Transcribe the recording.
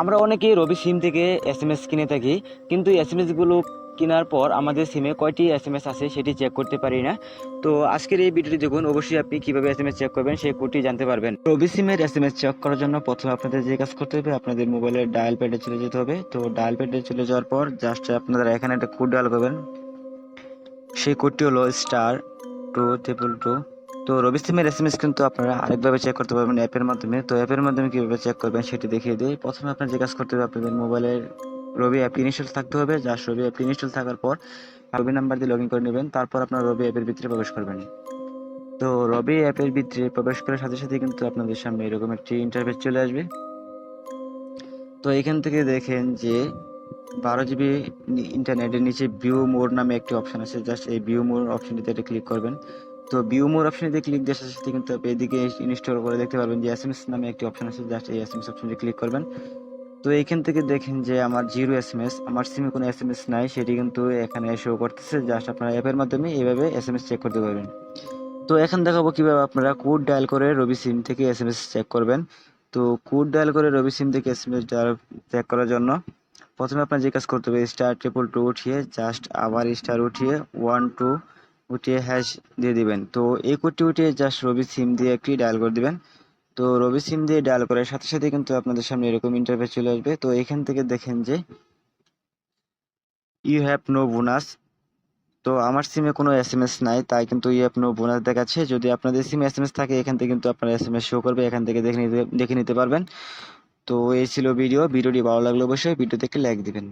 আমরা অনেকেই রবি সিম থেকে এস এম এস কিনে থাকি, কিন্তু এস এম এসগুলো কেনার পর আমাদের সিমে কয়টি এস এম এস আছে সেটি চেক করতে পারি না। তো আজকের এই ভিডিওটি দেখুন, অবশ্যই আপনি কীভাবে এস এম এস চেক করবেন সেই কোডটি জানতে পারবেন। রবি সিমের এস এম এস চেক করার জন্য প্রথমে আপনাদের যে কাজ করতে হবে, আপনাদের মোবাইলের ডায়াল প্যাডে চলে যেতে হবে। তো ডায়াল প্যাডে চলে যাওয়ার পর জাস্ট আপনারা এখানে একটা কোড ডায়াল করবেন। সেই কোডটি হলো স্টার টু ট্রিপল টু তো রবি সিমের এস এম এস কিন্তু আপনারা আরেকভাবে চেক করতে পারবেন অ্যাপের মাধ্যমে। তো অ্যাপের মাধ্যমে কীভাবে চেক করবেন সেটি দেখিয়ে দিই। প্রথমে আপনার যে কাজ করতে হবে, আপনাদের মোবাইলের রবি অ্যাপ ইনস্টল থাকতে হবে। জাস্ট রবি অ্যাপ ইনস্টল থাকার পর রবি নাম্বার দিয়ে লগ ইন করে নেবেন। তারপর আপনার রবি অ্যাপের ভিতরে প্রবেশ করবেন। তো রবি অ্যাপের ভিতরে প্রবেশ করার সাথে সাথে কিন্তু আপনাদের সামনে এরকম একটি ইন্টারফেস চলে আসবে। তো এখান থেকে দেখেন যে বারো জিবি ইন্টারনেটের নিচে ভিউ মোর নামে একটি অপশন আছে। জাস্ট এই ভিউ মোর অপশনটিতে এটা ক্লিক করবেন। তো ভিউ মোর অপশনটিতে ক্লিক দেওয়ার সাথে কিন্তু আপনি এদিকে ইনস্টল করে দেখতে পারবেন যে এস এম এস নামে একটি অপশন আছে জাস্ট এই এস এম এস অপশনটি ক্লিক করবেন। তো এইখান থেকে দেখেন যে আমার জিরো এস এম এস আমার সিমে কোনো এস এম এস নাই, সেটি কিন্তু এখানে শো করতেছে জাস্ট আপনার অ্যাপের মাধ্যমে এইভাবে এস এম এস চেক করতে পারবেন। তো এখন দেখাবো কীভাবে আপনারা কোড ডায়াল করে রবি সিম থেকে এস এম এস চেক করবেন। তো কোড ডায়াল করে রবি সিম থেকে এস এম এস চেক করার জন্য প্রথমে আপনার যে কাজ করতে হবে স্টার ট্রিপল টু উঠিয়ে জাস্ট আবার স্টার উঠিয়ে ওয়ান টু উঠিয়ে হ্যাশ দিয়ে দিবেন। তো এই কোডটি উঠিয়ে জাস্ট রবি সিম দিয়ে একটি ডায়াল করে দিবেন। তো রবি সিম দিয়ে ডায়াল করার সাথে সাথে কিন্তু আপনাদের সামনে এরকম ইন্টারফেস চলে আসবে। তো এখান থেকে দেখেন যে ইউ হ্যাভ নো বোনাস তো আমার সিমে কোনো এস এম এস নাই, তাই কিন্তু ইউ হ্যাভ নো বোনাস দেখাচ্ছে। যদি আপনাদের সিমে এস এম এস থাকে, এখান থেকে কিন্তু আপনার এস এম এস শো করবে, এখান থেকে দেখে নিতে দেখে নিতে পারবেন। তো এই ছিল ভিডিও ভিডিওটি ভালো লাগলে অবশ্যই ভিডিও একটি লাইক দিবেন।